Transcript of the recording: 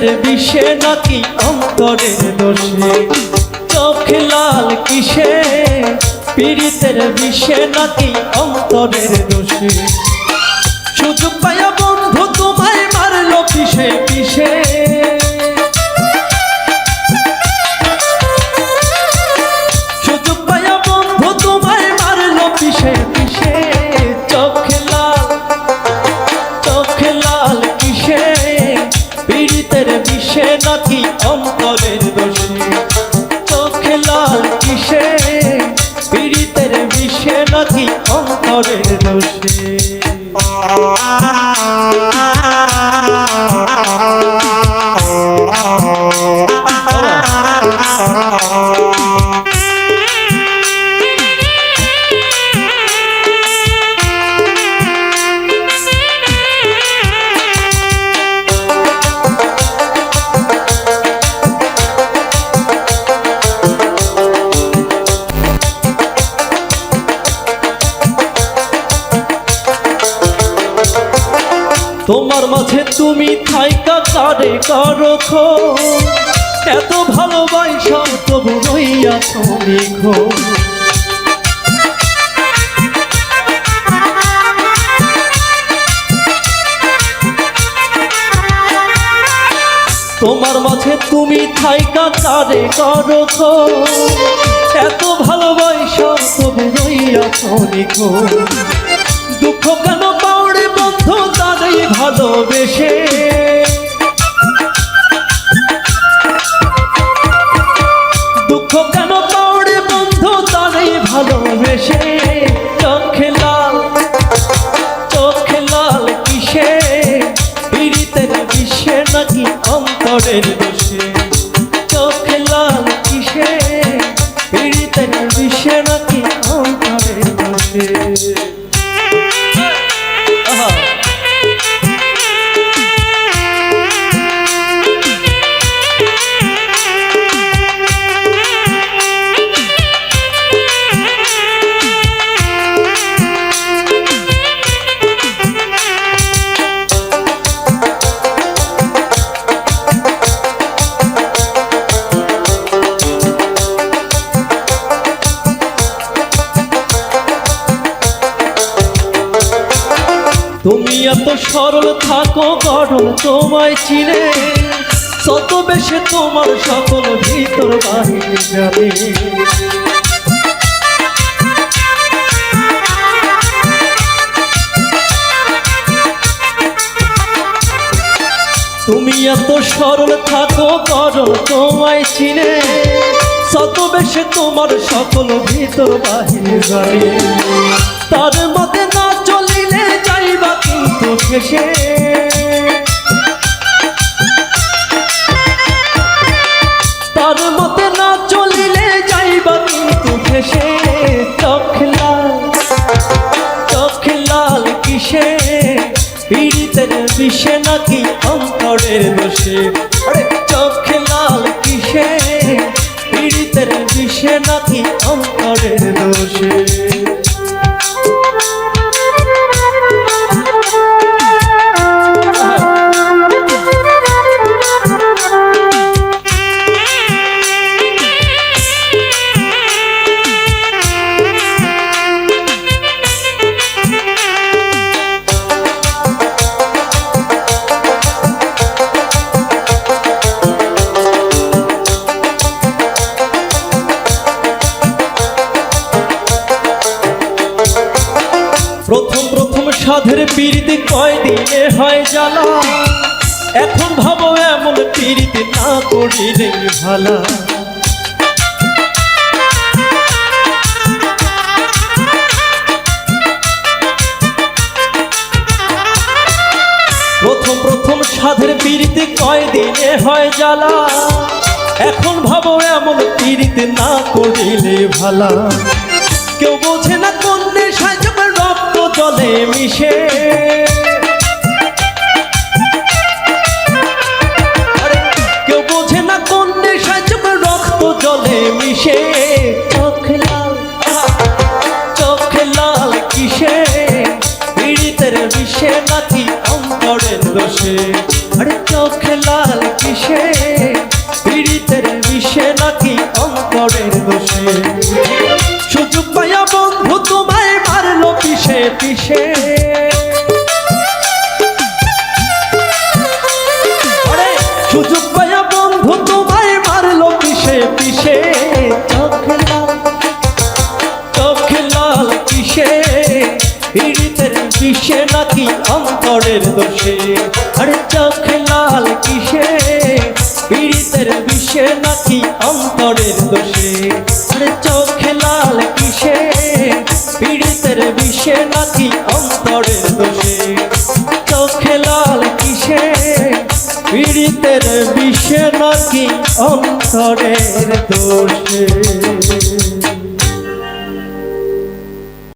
পীড়িতের বিষে নাকি অন্তরের দোষে? চোখ লাল কিসে? পীড়িতের বিষে নাকি অন্তরের দোষে? সুযোগ পায়া বন্ধু তোমায় মারলো পিসে নাকি অন্তরের দোষী চোখ লাল কিসে পীড়িতের বিষে নাকি অন্তরের দোষে মাঝে তুমি থাইকা কারে করো এত ভালোবাসা তবু রইয়া তুমি খো তোমার মাঝে তুমি থাইকা কারে করো এত ভালোবাসা তবু রইয়া তুমি খো ভালোবেসে। দুঃখ কেন পাওড়ে বন্ধু তারে ভালোবেসে? চোখে লাল চোখে লাল কিসে? পীড়িতের বিষে নাকি অন্তরের দোষে তুমি এত সরল থাকো, গরম তোমায় চিনে। শত বেশি তোমার সকল ভিতর বাহির যাবে। তুমি এত সরল থাকো, গরম তোমায় চিনে। শত বেশি তোমার সকল ভিতর বাহির যাবে। তার মতে শেষে। তার মতে না চলিলে যাইবা কিন্তু শেষে চোখ লাল। চোখ লাল কিসে? পীড়িতের বিষে নাকি অন্তরের দোষে? আরে, চোখ লাল কিসে? পীড়িতের বিষে নাকি অন্তরের দোষে? প্রথম প্রথম সাধের পিড়িতে কয়দিনে হয় জ্বালা। এখন ভাবো এমন পিড়িতে না করিলে ভালা। প্রথম প্রথম সাধের পিড়িতে কয়দিনে হয় জ্বালা। এখন ভাবো এমন পিড়িতে না করিলে ভালা। কেউ বোঝে না জলে মিশে। কেউ বোঝে না কোন নেশায় যখন রক্ত জলে মিশে। আরে, চোখে লাল কিসে? পীড়িতের বিষে নাকি দোষে? আরে, সুযোগ মারলো পিষে পিষে। চোখে লাল চোখে লাল কিসে পীড়িতের বিষে নাকি অন্তরের দোষে। আরে, চোখে লাল কিসে পীড়িতের বিষে নাকি অন্তরের দোষে। আরে, চোখে পীড়িতের বিষে নাকি অন্তরের দোষে।